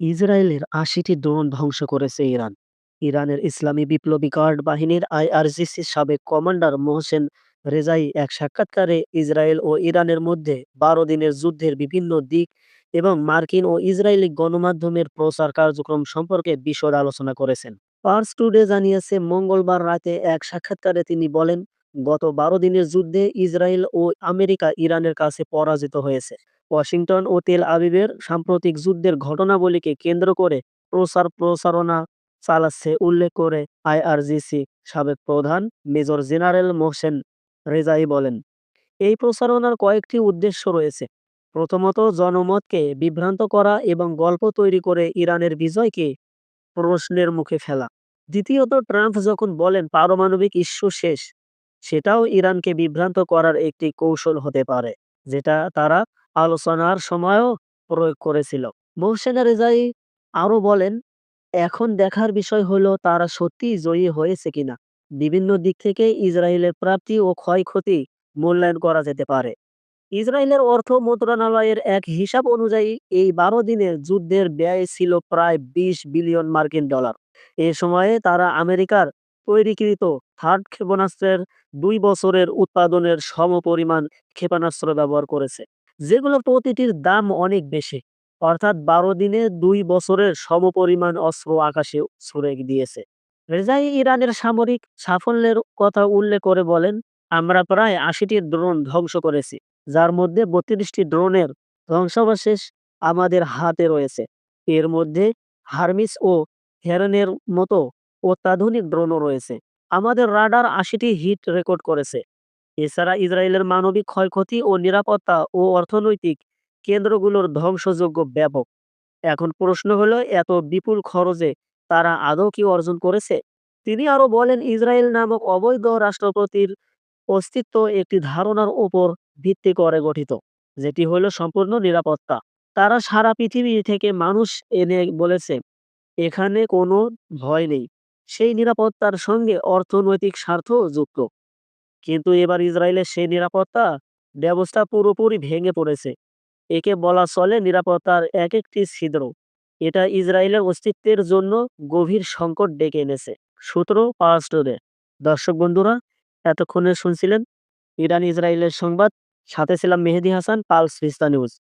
ইসরায়েলের ৮০টি ড্রোন ধ্বংস করেছে ইরান। ইরানের ইসলামী বিপ্লবী গার্ড বাহিনীর আইআরজিসির সাবেক কমান্ডার মোহসেন রেজাই এক সাক্ষাৎকারে ইসরায়েল ও ইরানের মধ্যে ১২ দিনের যুদ্ধের বিভিন্ন দিক এবং মার্কিন ও ইসরায়েলি গণমাধ্যমের প্রচার কার্যক্রম সম্পর্কে বিশদ আলোচনা করেছেন। পার্স টুডে জানিয়েছে মঙ্গলবার রাতে এক সাক্ষাৎকারে তিনি বলেন, গত ১২ দিনের যুদ্ধে ইসরায়েল ও আমেরিকা ইরানের কাছে পরাজিত হয়েছে। ওয়াশিংটন ও তেল আবিবের সাম্প্রতিক যুদ্ধের ঘটনাবলীকে কেন্দ্র করে প্রচার প্রচারণা চালাচ্ছে উল্লেখ করে আইআরজিসি সাবেক প্রধান মেজর জেনারেল মোহসেন রেজাই বলেন, এই প্রচারণার কয়েকটি উদ্দেশ্য রয়েছে। প্রথমত জনমতকে বিভ্রান্ত করা এবং গল্প তৈরি করে ইরানের বিজয়কে প্রশ্নের মুখে ফেলা। দ্বিতীয়ত ট্রাম্প যখন বলেন পারমাণবিক ইস্যু শেষ, সেটাও ইরানকে বিভ্রান্ত করার একটি কৌশল হতে পারে, যেটা তারা আলোচনার সময়ও প্রয়োগ করেছিল। মোহসেন রেজাই আরও বলেন, এখন দেখার বিষয় হলো তারা সত্যি জয়ী হয়েছে কিনা। বিভিন্ন দিক থেকে ইসরায়েলের প্রাপ্তি ও ক্ষয়ক্ষতি মূল্যায়ন করা যেতে পারে। ইসরায়েলের অর্থ মন্ত্রণালয়ের এক হিসাব অনুযায়ী এই বারো দিনের যুদ্ধের ব্যয় ছিল প্রায় বিশ বিলিয়ন মার্কিন ডলার। এ সময়ে তারা আমেরিকার তৈরিকৃত থার্ড ক্ষেপণাস্ত্রের দুই বছরের উৎপাদনের সমপরিমাণ ক্ষেপণাস্ত্র ব্যবহার করেছে, যেগুলো প্রতিটির দাম অনেক বেশি। অর্থাৎ বারো দিনে দুই বছরের সমপরিমাণ অস্ত্র আকাশে ছুড়ে দিয়েছে। রেজাই ইরানের সামরিক সাফল্যের কথা উল্লেখ করে বলেন, আমরা প্রায় আশিটি ড্রোন ধ্বংস করেছি, যার মধ্যে বত্রিশটি ড্রোনের ধ্বংসাবশেষ আমাদের হাতে রয়েছে। এর মধ্যে হারমিস ও হেরনের মতো অত্যাধুনিক ড্রোনও রয়েছে। আমাদের রাডার আশিটি হিট রেকর্ড করেছে। এছাড়া ইসরায়েলের মানবিক ক্ষয়ক্ষতি ও নিরাপত্তা ও অর্থনৈতিক কেন্দ্রগুলোর ধ্বংসযোগ্য ব্যাপক। এখন প্রশ্ন হলো এত বিপুল খরচে তারা আদৌ কি অর্জন করেছে? তিনি আরও বলেন ইসরায়েল নামক অবৈধ রাষ্ট্রপতির অস্তিত্ব একটি ধারণার ওপর ভিত্তি করে গঠিত, যেটি হলো সম্পূর্ণ নিরাপত্তা। তারা সারা পৃথিবী থেকে মানুষ এনে বলেছে, এখানে কোনো ভয় নেই। সেই নিরাপত্তার সঙ্গে অর্থনৈতিক স্বার্থ যুক্ত। কিন্তু এবার ইসরায়েলের সেই নিরাপত্তা ব্যবস্থা পুরোপুরি ভেঙে পড়েছে। একে বলা চলে নিরাপত্তার এক একটি ছিদ্র। এটা ইসরায়েলের অস্তিত্বের জন্য গভীর সংকট ডেকে এনেছে। সূত্র পাঁচ স্টোরে দর্শক বন্ধুরা, এতক্ষণে শুনছিলেন ইরান ইসরায়েলের সংবাদ সাথে ছিলাম Mehedi Hasan, pulse vista news